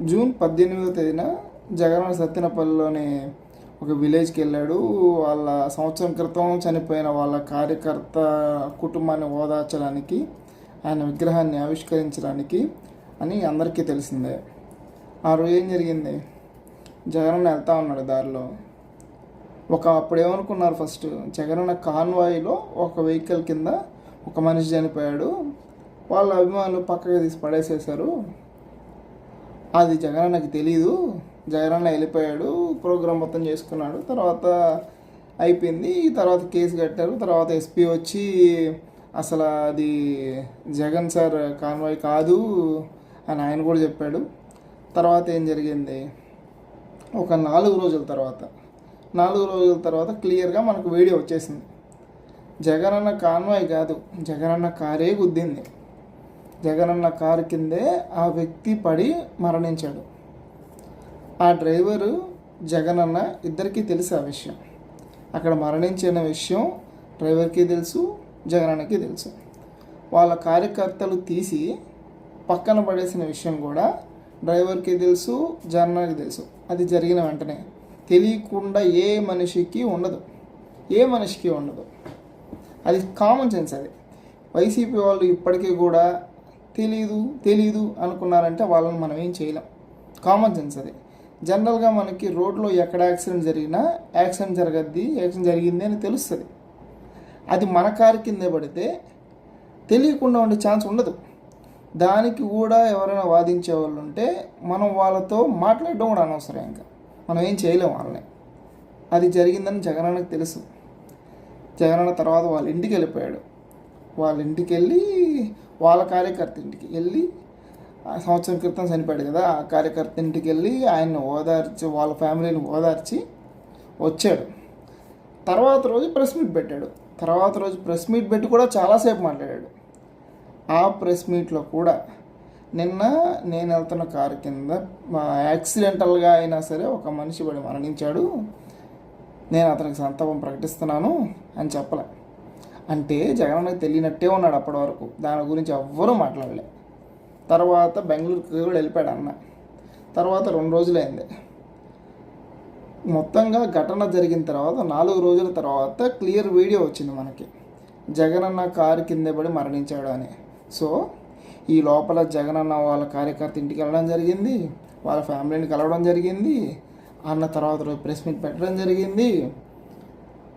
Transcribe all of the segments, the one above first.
June పద్దెనిమిదో తేదీన జగన్ సత్యనపల్లిలోని ఒక విలేజ్కి వెళ్ళాడు. వాళ్ళ సంవత్సరం క్రితం చనిపోయిన వాళ్ళ కార్యకర్త కుటుంబాన్ని ఓదార్చడానికి ఆయన విగ్రహాన్ని ఆవిష్కరించడానికి అని అందరికీ తెలిసిందే. ఆ రోజు ఏం జరిగింది? జగన్ వెళ్తా ఉన్నాడు దారిలో. ఒక అప్పుడు ఏమనుకున్నారు ఫస్ట్? జగనన్న కాన్వాయ్లో ఒక వెహికల్ కింద ఒక మనిషి చనిపోయాడు. వాళ్ళ అభిమానులు పక్కకి తీసి పడేసేశారు. అది జగనన్నకి తెలీదు. జగనన్న వెళ్ళిపోయాడు ప్రోగ్రామ్ మొత్తం చేసుకున్నాడు. తర్వాత అయిపోయింది. తర్వాత కేసు కట్టారు. తర్వాత ఎస్పీ వచ్చి అసలు అది జగన్ సార్ కాన్వాయ్ కాదు అని ఆయన కూడా చెప్పాడు. తర్వాత ఏం జరిగింది? ఒక నాలుగు రోజుల తర్వాత నాలుగు రోజుల తర్వాత క్లియర్గా మనకు వీడియో వచ్చేసింది. జగనన్న కాన్వాయ్ కాదు. జగనన్న కారే గుద్దింది. జగనన్న కారు కిందే ఆ వ్యక్తి పడి మరణించాడు. ఆ డ్రైవరు జగనన్న ఇద్దరికీ తెలుసు ఆ విషయం. అక్కడ మరణించిన విషయం డ్రైవర్కి తెలుసు జగనన్నకి తెలుసు. వాళ్ళ కార్యకర్తలు తీసి పక్కన పడేసిన విషయం కూడా డ్రైవర్కి తెలుసు జగనన్నకి తెలుసు. అది జరిగిన వెంటనే తెలియకుండా ఏ మనిషికి ఉండదు. ఏ మనిషికి ఉండదు. అది కామన్ సెన్స్ అది. వైసీపీ వాళ్ళు ఇప్పటికీ కూడా తెలీదు తెలీదు అనుకున్నారంటే వాళ్ళని మనం ఏం చేయలేం. కామన్ సెన్స్ అది. జనరల్గా మనకి రోడ్లో ఎక్కడ యాక్సిడెంట్ జరిగినా యాక్సిడెంట్ జరగద్ది యాక్సిడెంట్ జరిగింది అని తెలుస్తుంది. అది మన కారు కిందే పడితే తెలియకుండా ఉండే ఛాన్స్ ఉండదు. దానికి కూడా ఎవరైనా వాదించే వాళ్ళు ఉంటే మనం వాళ్ళతో మాట్లాడడం కూడా అనవసరం ఇంకా. మనం ఏం చేయలేం వాళ్ళని. అది జరిగిందని జగనన్నకు తెలుసు. జగనన్న తర్వాత వాళ్ళ ఇంటికి వెళ్ళిపోయాడు. వాళ్ళ ఇంటికి వెళ్ళి వాళ్ళ కార్యకర్త ఇంటికి వెళ్ళి సంవత్సరం క్రితం చనిపోయాడు కదా ఆ కార్యకర్త ఇంటికి వెళ్ళి ఆయన్ని ఓదార్చి వాళ్ళ ఫ్యామిలీని ఓదార్చి వచ్చాడు. తర్వాత రోజు ప్రెస్ మీట్ పెట్టాడు. తర్వాత రోజు ప్రెస్ మీట్ పెట్టి కూడా చాలాసేపు మాట్లాడాడు. ఆ ప్రెస్ మీట్లో కూడా నిన్న నేను వెళ్తున్న కారు కింద యాక్సిడెంటల్గా అయినా సరే ఒక మనిషి పడి మరణించాడు. నేను అతనికి సంతాపం ప్రకటిస్తున్నాను అని చెప్పలే. అంటే జగనన్నకి తెలియనట్టే ఉన్నాడు అప్పటి వరకు. దాని గురించి ఎవ్వరూ మాట్లాడలే. తర్వాత బెంగళూరుకి కూడా వెళ్ళిపోయాడు అన్న. తర్వాత రెండు రోజులైంది. మొత్తంగా ఘటన జరిగిన తర్వాత నాలుగు రోజుల తర్వాత క్లియర్ వీడియో వచ్చింది మనకి. జగనన్న కారు కింద పడి మరణించాడు అని. సో ఈ లోపల జగనన్న వాళ్ళ కార్యకర్త ఇంటికి వెళ్ళడం జరిగింది. వాళ్ళ ఫ్యామిలీని కలవడం జరిగింది. అన్న తర్వాత రోజు ప్రెస్ మీట్ పెట్టడం జరిగింది.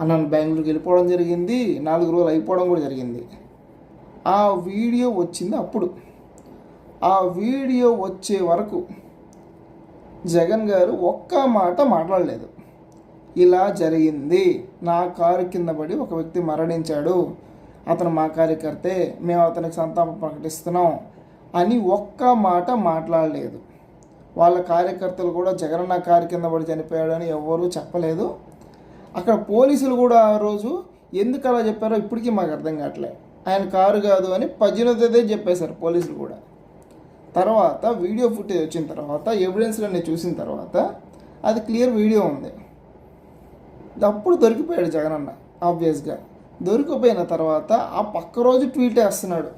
అన్న బెంగళూరుకి వెళ్ళిపోవడం జరిగింది. నాలుగు రోజులు అయిపోవడం కూడా జరిగింది. ఆ వీడియో వచ్చింది అప్పుడు. ఆ వీడియో వచ్చే వరకు జగన్ గారు ఒక్క మాట మాట్లాడలేదు. ఇలా జరిగింది. నా కారు కింద పడి ఒక వ్యక్తి మరణించాడు. అతను మా కార్యకర్తే. మేము అతనికి సంతాపం ప్రకటిస్తున్నాం అని ఒక్క మాట మాట్లాడలేదు. వాళ్ళ కార్యకర్తలు కూడా జగనన్న కారు కింద పడి చనిపోయాడు అని ఎవరూ చెప్పలేదు. అక్కడ పోలీసులు కూడా ఆ రోజు ఎందుకు అలా చెప్పారో ఇప్పటికీ మాకు అర్థం కావట్లే. ఆయన కారు కాదు అని పద్దెనిమిదిదే చెప్పేశారు పోలీసులు కూడా. తర్వాత వీడియో ఫుటేజ్ వచ్చిన తర్వాత ఎవిడెన్స్లన్నీ చూసిన తర్వాత అది క్లియర్ వీడియో ఉంది. అప్పుడు దొరికిపోయాడు జగన్ అన్న ఆబ్వియస్గా. దొరికిపోయిన తర్వాత ఆ పక్క రోజు ట్వీట్ వేస్తున్నాడు.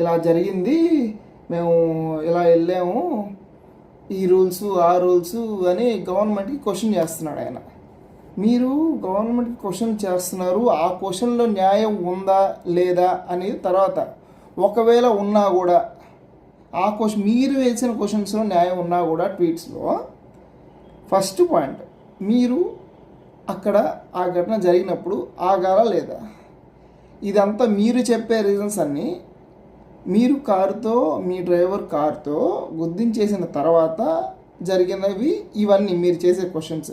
ఇలా జరిగింది మేము ఇలా వెళ్ళాము ఈ రూల్స్ ఆ రూల్స్ అని గవర్నమెంట్కి క్వశ్చన్ చేస్తున్నాడు ఆయన. మీరు గవర్నమెంట్కి క్వశ్చన్ చేస్తున్నారు ఆ క్వశ్చన్లో న్యాయం ఉందా లేదా అనేది తర్వాత. ఒకవేళ ఉన్నా కూడా ఆ క్వశ్చన్ మీరు వేసిన క్వశ్చన్స్లో న్యాయం ఉన్నా కూడా ట్వీట్స్లో ఫస్ట్ పాయింట్ మీరు అక్కడ ఆ ఘటన జరిగినప్పుడు ఆగారా లేదా? ఇదంతా మీరు చెప్పే రీజన్స్ అన్నీ మీరు కారుతో మీ డ్రైవర్ కారుతో గుద్దించేసిన తర్వాత జరిగినవి ఇవన్నీ మీరు చేసే క్వశ్చన్స్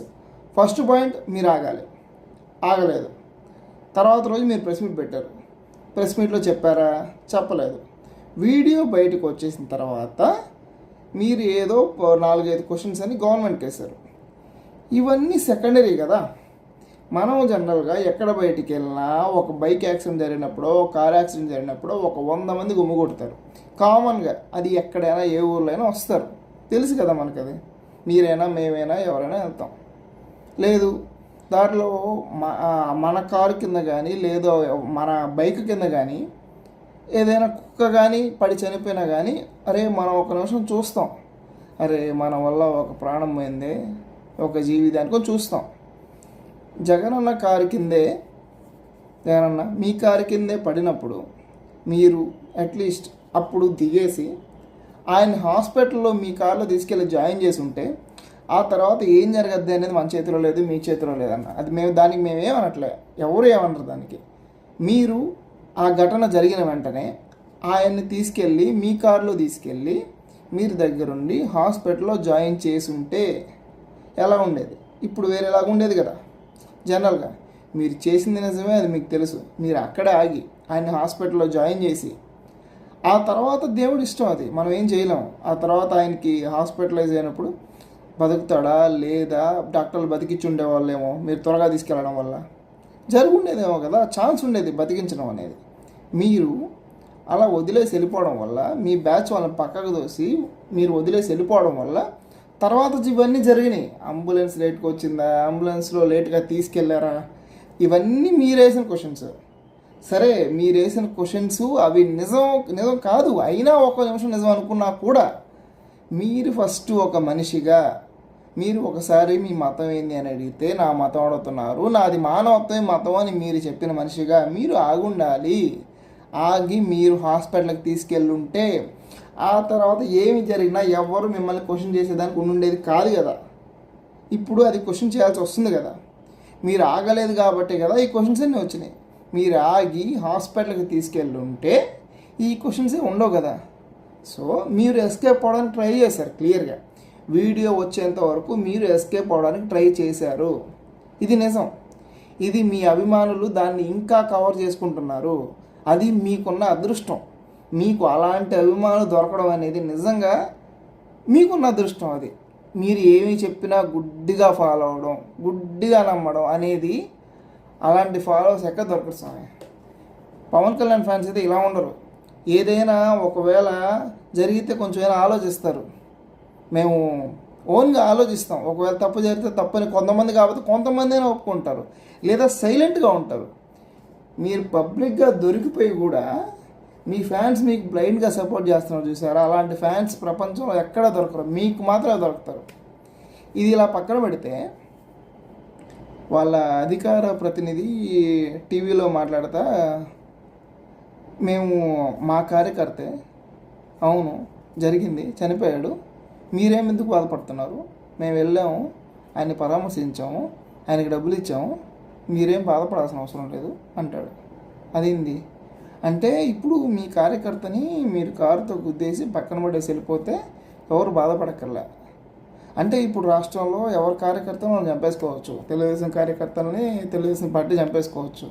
ఫస్ట్ పాయింట్ మీరు ఆగాలి. ఆగలేదు. తర్వాత రోజు మీరు ప్రెస్ మీట్ పెట్టారు. ప్రెస్ మీట్లో చెప్పారా? చెప్పలేదు. వీడియో బయటకు వచ్చేసిన తర్వాత మీరు ఏదో నాలుగైదు క్వశ్చన్స్ అని గవర్నమెంట్కి వేశారు. ఇవన్నీ సెకండరీ కదా. మనం జనరల్గా ఎక్కడ బయటికి వెళ్ళినా ఒక బైక్ యాక్సిడెంట్ జరిగినప్పుడు ఒక కార్ యాక్సిడెంట్ జరిగినప్పుడు ఒక వంద మంది గుమ్ము కొడతారు. కామన్గా అది ఎక్కడైనా ఏ ఊర్లో అయినా వస్తారు. తెలుసు కదా మనకు అది మీరైనా మేమైనా ఎవరైనా వెళ్తాం. లేదు. దాంట్లో మన కారు కింద కానీ లేదో మన బైక్ కింద కానీ ఏదైనా కుక్క కానీ పడి చనిపోయినా కానీ అరే మనం ఒక నిమిషం చూస్తాం. అరే మన వల్ల ఒక ప్రాణం పోయింది ఒక జీవితానికి చూస్తాం. జగనన్న కారు కిందే జగనన్న మీ కారు కిందే పడినప్పుడు మీరు అట్లీస్ట్ అప్పుడు దిగేసి ఆయన హాస్పిటల్లో మీ కారులో తీసుకెళ్ళి జాయిన్ చేసి ఉంటే ఆ తర్వాత ఏం జరగద్ది అనేది మన చేతిలో లేదు మీ చేతిలో లేదన్న అది మేము దానికి మేము ఏమనట్లే. ఎవరు ఏమనరు దానికి. మీరు ఆ ఘటన జరిగిన వెంటనే ఆయన్ని తీసుకెళ్ళి మీ కారులో తీసుకెళ్ళి మీరు దగ్గరుండి హాస్పిటల్లో జాయిన్ చేసి ఉంటే ఎలా ఉండేది? ఇప్పుడు వేరేలాగా ఉండేది కదా. జనరల్గా మీరు చేసింది నిజమే అది మీకు తెలుసు. మీరు అక్కడే ఆగి ఆయన హాస్పిటల్లో జాయిన్ చేసి ఆ తర్వాత దేవుడి ఇష్టం అది. మనం ఏం చేయలేము. ఆ తర్వాత ఆయనకి హాస్పిటలైజ్ అయినప్పుడు బతుకుతాడా లేదా డాక్టర్లు బతికించి ఉండేవాళ్ళేమో మీరు త్వరగా తీసుకెళ్ళడం వల్ల. జరుగుండేదేమో కదా ఛాన్స్ ఉండేది బతికించడం అనేది. మీరు అలా వదిలేసి వెళ్ళిపోవడం వల్ల మీ బ్యాచ్ వాళ్ళని పక్కకు దోసి మీరు వదిలేసి వెళ్ళిపోవడం వల్ల తర్వాత ఇవన్నీ జరిగినాయి. అంబులెన్స్ లేట్గా వచ్చిందా? అంబులెన్స్లో లేట్గా తీసుకెళ్ళారా? ఇవన్నీ మీరు వేసిన క్వశ్చన్స్ సరే మీరు వేసిన క్వశ్చన్స్ అవి నిజం నిజం కాదు. అయినా ఒక నిమిషం నిజం అనుకున్నా కూడా మీరు ఫస్ట్ ఒక మనిషిగా మీరు ఒకసారి మీ మతం ఏంది అని అడిగితే నా మతం అడుగుతున్నారు. నాది మానవత్వం మతం అని మీరు చెప్పిన మనిషిగా మీరు ఆగుండాలి. ఆగి మీరు హాస్పిటల్కి తీసుకెళ్ళుంటే ఆ తర్వాత ఏమి జరిగినా ఎవరు మిమ్మల్ని క్వశ్చన్ చేసేదానికి ఉండేది కాదు కదా. ఇప్పుడు అది క్వశ్చన్ చేయాల్సి వస్తుంది కదా. మీరు ఆగలేదు కాబట్టి కదా ఈ క్వశ్చన్స్ అన్నీ వచ్చినాయి. మీరు ఆగి హాస్పిటల్కి తీసుకెళ్ళుంటే ఈ క్వశ్చన్సే ఉండవు కదా. సో మీరు ఎస్కేప్ అవ్వడానికి ట్రై చేశారు క్లియర్గా. వీడియో వచ్చేంత వరకు మీరు ఎస్కేప్ అవడానికి ట్రై చేశారు. ఇది నిజం. ఇది మీ అభిమానులు దాన్ని ఇంకా కవర్ చేసుకుంటున్నారు. అది మీకున్న అదృష్టం. మీకు అలాంటి అభిమానులు దొరకడం అనేది నిజంగా మీకున్న అదృష్టం అది. మీరు ఏమి చెప్పినా గుడ్డిగా ఫాలో అవడం గుడ్డిగా నమ్మడం అనేది అలాంటి ఫాలోవర్స్ ఎక్కడ దొరకదు స్వామి. పవన్ కళ్యాణ్ ఫ్యాన్స్ అయితే ఇలా ఉండరు. ఏదైనా ఒకవేళ జరిగితే కొంచెం ఆలోచిస్తారు. మేము ఓన్గా ఆలోచిస్తాం. ఒకవేళ తప్పు జరిగితే తప్పని కొంతమంది కాబట్టి కొంతమంది అయినా ఒప్పుకుంటారు. లేదా సైలెంట్గా ఉంటారు. మీరు పబ్లిక్గా దొరికిపోయి కూడా మీ ఫ్యాన్స్ మీకు బ్లైండ్గా సపోర్ట్ చేస్తున్నారు చూసారా? అలాంటి ఫ్యాన్స్ ప్రపంచంలో ఎక్కడా దొరకరు. మీకు మాత్రమే దొరుకుతారు. ఇది ఇలా పక్కన పెడితే వాళ్ళ అధికార ప్రతినిధి టీవీలో మాట్లాడతా మేము మా కార్యకర్తే. అవును జరిగింది. చనిపోయాడు. మీరేమెందుకు బాధపడుతున్నారు? మేము వెళ్ళాము ఆయన్ని పరామర్శించాము ఆయనకి డబ్బులు ఇచ్చాము మీరేం బాధపడాల్సిన అవసరం లేదు అంటాడు. అదేంది? అంటే ఇప్పుడు మీ కార్యకర్తని మీరు కారుతో గుద్దేసి పక్కన పడేసి వెళ్ళిపోతే ఎవరు బాధపడక్కర్లే? అంటే ఇప్పుడు రాష్ట్రంలో ఎవరి కార్యకర్తను వాళ్ళు చంపేసుకోవచ్చు? తెలుగుదేశం కార్యకర్తలని తెలుగుదేశం పార్టీ చంపేసుకోవచ్చు.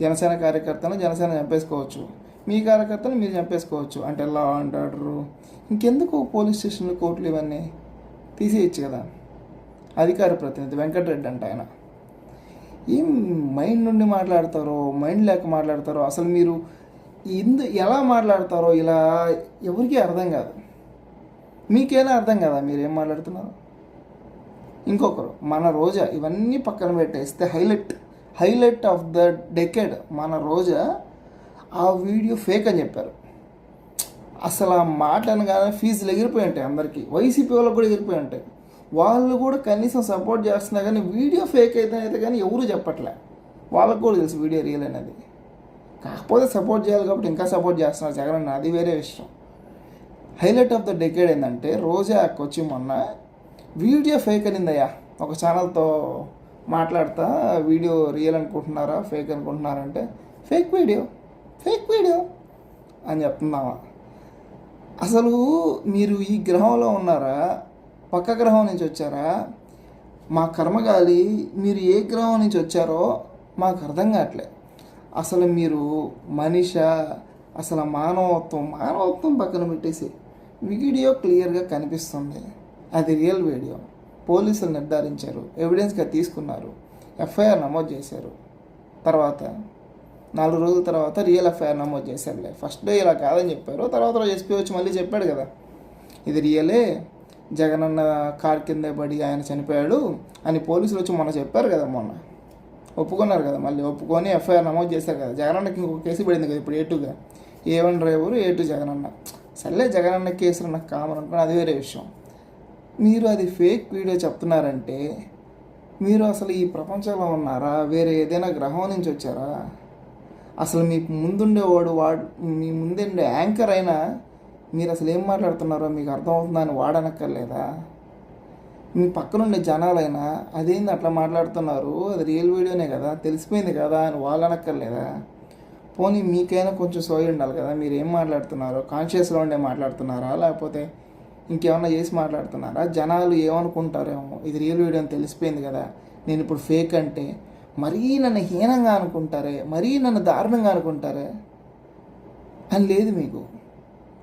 జనసేన కార్యకర్తలను జనసేన చంపేసుకోవచ్చు. మీ కార్యకర్తలు మీరు చంపేసుకోవచ్చు. అంటే లా అండ్ ఇంకెందుకు పోలీస్ స్టేషన్లు కోర్టులు ఇవన్నీ? తీసేయచ్చు కదా. అధికార ప్రతినిధి వెంకటరెడ్డి అంట ఆయన. ఏం మైండ్ నుండి మాట్లాడతారో మైండ్ లేక మాట్లాడతారో? అసలు మీరు ఇందు ఎలా మాట్లాడతారో ఇలా ఎవరికీ అర్థం కాదు. మీకైనా అర్థం కదా? మీరు ఏం మాట్లాడుతున్నారు? ఇంకొకరు మన రోజా ఇవన్నీ పక్కన పెట్టేస్తే highlight highlight of the decade మన రోజా ఆ వీడియో ఫేక్ అని చెప్పారు. అసలు ఆ మాట అనగానే ఫీజులు ఎగిరిపోయి ఉంటాయి అందరికీ. వైసీపీ వాళ్ళకి కూడా ఎగిరిపోయి ఉంటాయి. వాళ్ళు కూడా కనీసం సపోర్ట్ చేస్తున్నా కానీ వీడియో ఫేక్ అయితే అయితే కానీ ఎవరు చెప్పట్లే. వాళ్ళకు కూడా తెలుసు వీడియో రియల్ అనేది. కాకపోతే సపోర్ట్ చేయాలి కాబట్టి ఇంకా సపోర్ట్ చేస్తున్నారు జగన్ అన్న. అది వేరే విషయం. హైలైట్ ఆఫ్ ద డెకేడ్ ఏంటంటే రోజా వచ్చి మొన్న వీడియో ఫేక్ అనిందయ్యా. ఒక ఛానల్తో మాట్లాడతా వీడియో రియల్ అనుకుంటున్నారా ఫేక్ అనుకుంటున్నారంటే ఫేక్ వీడియో ఫేక్ వీడియో అని చెప్తున్నావా? అసలు మీరు ఈ గ్రహంలో ఉన్నారా? పక్క గ్రహం నుంచి వచ్చారా? మా కర్మగాలి మీరు ఏ గ్రహం నుంచి వచ్చారో మాకు అర్థం కావట్లే. అసలు మీరు మనిష అసలు మానవత్వం మానవత్వం పక్కన పెట్టేసి వీడియో క్లియర్గా కనిపిస్తుంది. అది రియల్ వీడియో. పోలీసులు నిర్ధారించారు ఎవిడెన్స్గా తీసుకున్నారు ఎఫ్ఐఆర్ నమోదు చేశారు. తర్వాత నాలుగు రోజుల తర్వాత రియల్ ఎఫ్ఐఆర్ నమోదు చేశారులే. ఫస్ట్ డే ఇలా కాదని చెప్పారు. తర్వాత రోజు ఎస్పీ వచ్చి మళ్ళీ చెప్పాడు కదా. ఇది రియలే జగనన్న కార్ కింద పడి ఆయన చనిపోయాడు అని పోలీసులు వచ్చి మొన్న చెప్పారు కదా మొన్న. ఒప్పుకున్నారు కదా మళ్ళీ. ఒప్పుకొని ఎఫ్ఐఆర్ నమోదు చేశారు కదా. జగనన్నకి ఇంకొక కేసు పడింది కదా ఇప్పుడు ఏటుగా A one driver A two Jagananna సర్లే జగనన్న కేసులు నాకు కామన్ అనుకుని అది వేరే విషయం. మీరు అది ఫేక్ వీడియో చెప్తున్నారంటే మీరు అసలు ఈ ప్రపంచంలో ఉన్నారా? వేరే ఏదైనా గ్రహం నుంచి వచ్చారా? అసలు మీకు ముందుండేవాడు వాడు మీ ముందుండే యాంకర్ అయినా మీరు అసలు ఏం మాట్లాడుతున్నారో మీకు అర్థమవుతుందా అని వాడనక్కర్లేదా? మీ పక్కనుండే జనాలైనా అదేంది అట్లా మాట్లాడుతున్నారు? అది రియల్ వీడియోనే కదా తెలిసిపోయింది కదా అని వాళ్ళనక్కర్లేదా? పోనీ మీకైనా కొంచెం సోయి ఉండాలి కదా మీరు ఏం మాట్లాడుతున్నారో? కాన్షియస్లో ఉండే మాట్లాడుతున్నారా? లేకపోతే ఇంకేమన్నా చేసి మాట్లాడుతున్నారా? జనాలు ఏమనుకుంటారేమో ఇది రియల్ వీడియో అని తెలిసిపోయింది కదా నేను ఇప్పుడు ఫేక్ అంటే మరీ నన్ను హీనంగా అనుకుంటారే? మరీ నన్ను దారుణంగా అనుకుంటారే? అని లేదు మీకు.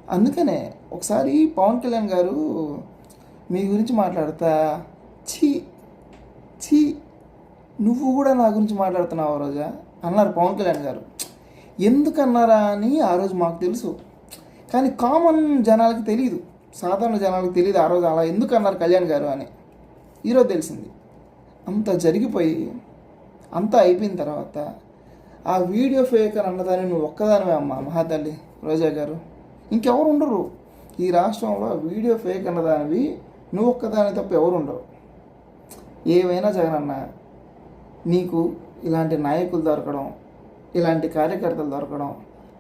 అందుకనే ఒకసారి పవన్ కళ్యాణ్ గారు మీ గురించి మాట్లాడతా. ఛీ ఛీ నువ్వు కూడా నా గురించి మాట్లాడుతున్నావు ఆ రోజా? అన్నారు పవన్ కళ్యాణ్ గారు. ఎందుకన్నారా అని ఆ రోజు మాకు తెలుసు. కానీ కామన్ జనాలకి తెలియదు సాధారణ జనాలకు తెలియదు ఆ రోజు అలా ఎందుకు అన్నారు కళ్యాణ్ గారు అని. ఈరోజు తెలిసింది. అంత జరిగిపోయి అంతా అయిపోయిన తర్వాత ఆ వీడియో ఫేక్ అని అన్నదాన్ని నువ్వు ఒక్కదానివే అమ్మా మహాతల్లి రోజా గారు. ఇంకెవరు ఉండరు. ఈ రాష్ట్రంలో వీడియో ఫేక్ అన్నదానివి నువ్వు ఒక్కదాని తప్ప ఎవరు ఉండరు. ఏవైనా జగనన్న నీకు ఇలాంటి నాయకులు దొరకడం ఇలాంటి కార్యకర్తలు దొరకడం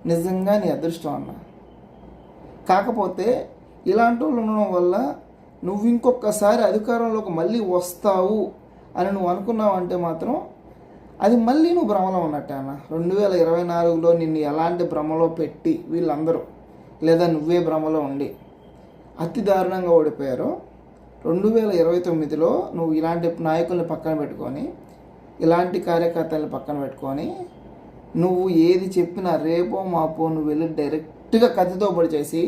నిజంగా నీ అదృష్టం అన్న. కాకపోతే ఇలాంటి వాళ్ళు ఉండడం వల్ల నువ్వు ఇంకొకసారి అధికారంలోకి మళ్ళీ వస్తావు అని నువ్వు అనుకున్నావు అంటే మాత్రం అది మళ్ళీ నువ్వు భ్రమలో ఉన్నట్టే అన్న. రెండు వేల ఇరవై నాలుగులో నిన్ను ఎలాంటి భ్రమలో పెట్టి వీళ్ళందరూ లేదా నువ్వే భ్రమలో ఉండి అతి దారుణంగా ఓడిపోయారో రెండు వేల ఇరవై తొమ్మిదిలో నువ్వు ఇలాంటి నాయకుల్ని పక్కన పెట్టుకొని ఇలాంటి కార్యకర్తల్ని పక్కన పెట్టుకొని నువ్వు ఏది చెప్పినా రేపో మాపో నువ్వు వెళ్ళి డైరెక్ట్గా కత్తితో పొడి చేసి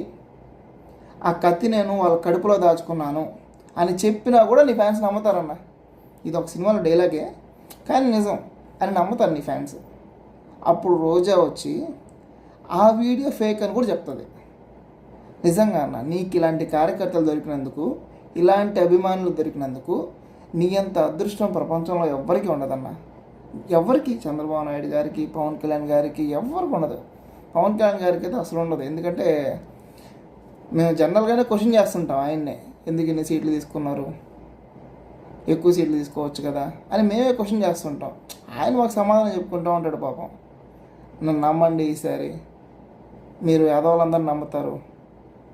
ఆ కత్తి నేను వాళ్ళ కడుపులో దాచుకున్నాను అని చెప్పినా కూడా నీ ఫ్యాన్స్ నమ్ముతారన్న. ఇది ఒక సినిమాలో డైలాగే. కానీ నిజం. అని నమ్ముతారు నీ ఫ్యాన్స్. అప్పుడు రోజా వచ్చి ఆ వీడియో ఫేక్ అని కూడా చెప్తుంది. నిజంగా అన్న నీకు ఇలాంటి కార్యకర్తలు దొరికినందుకు ఇలాంటి అభిమానులు దొరికినందుకు నీ అంత అదృష్టం ప్రపంచంలో ఎవ్వరికీ ఉండదన్న. ఎవరికి చంద్రబాబు నాయుడు గారికి పవన్ కళ్యాణ్ గారికి ఎవరికి ఉండదు. పవన్ కళ్యాణ్ గారికి అయితే అసలు ఉండదు. ఎందుకంటే మేము జనరల్గానే క్వశ్చన్ చేస్తుంటాం ఆయన్నే ఎందుకు ఇన్ని సీట్లు తీసుకున్నారు? ఎక్కువ సీట్లు తీసుకోవచ్చు కదా అని మేమే క్వశ్చన్ చేస్తుంటాం. ఆయన మాకు సమాధానం చెప్పుకుంటూ ఉంటాడు పాపం. నన్ను నమ్మండి ఈసారి. మీరు ఎదవాళ్ళందరినీ నమ్ముతారు.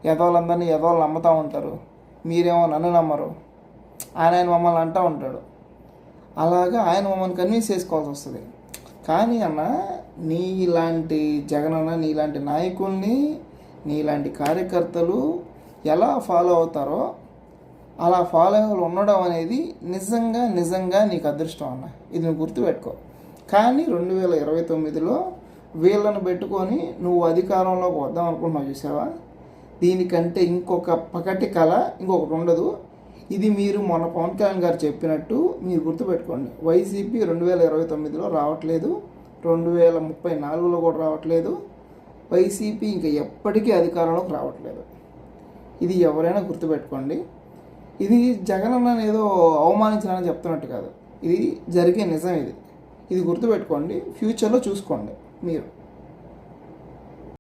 ఎదవాళ్ళందరినీ ఎదవాళ్ళు నమ్ముతూ ఉంటారు. మీరేమో నన్ను నమ్మరు. ఆయన ఆయన మమ్మల్ని అంటూ ఉంటాడు. అలాగా ఆయన మమ్మల్ని కన్విన్స్ చేసుకోవాల్సి వస్తుంది. కానీ అన్న నీ ఇలాంటి జగనన్న నీలాంటి నాయకుల్ని నీలాంటి కార్యకర్తలు ఎలా ఫాలో అవుతారో అలా ఫాలో ఉండడం అనేది నిజంగా నిజంగా నీకు అదృష్టం అన్న. ఇది నువ్వు గుర్తుపెట్టుకో. కానీ రెండు వేల ఇరవై తొమ్మిదిలో వీళ్ళను పెట్టుకొని నువ్వు అధికారంలోకి వద్దాం అనుకుంటున్నావు చూసావా? దీనికంటే ఇంకొక పకటి కళ ఇంకొకటి ఉండదు. ఇది మీరు మొన్న పవన్ కళ్యాణ్ గారు చెప్పినట్టు మీరు గుర్తుపెట్టుకోండి. వైసీపీ రెండు వేల ఇరవై తొమ్మిదిలో రావట్లేదు. రెండు వేల ముప్పై నాలుగులో కూడా రావట్లేదు. వైసీపీ ఇంకా ఎప్పటికీ అధికారంలోకి రావట్లేదు. ఇది ఎవరైనా గుర్తుపెట్టుకోండి. ఇది జగన్ ఏదో అవమానించాలని చెప్తున్నట్టు కాదు. ఇది జరిగే నిజం ఇది. ఇది గుర్తుపెట్టుకోండి. ఫ్యూచర్లో చూసుకోండి. మీరు.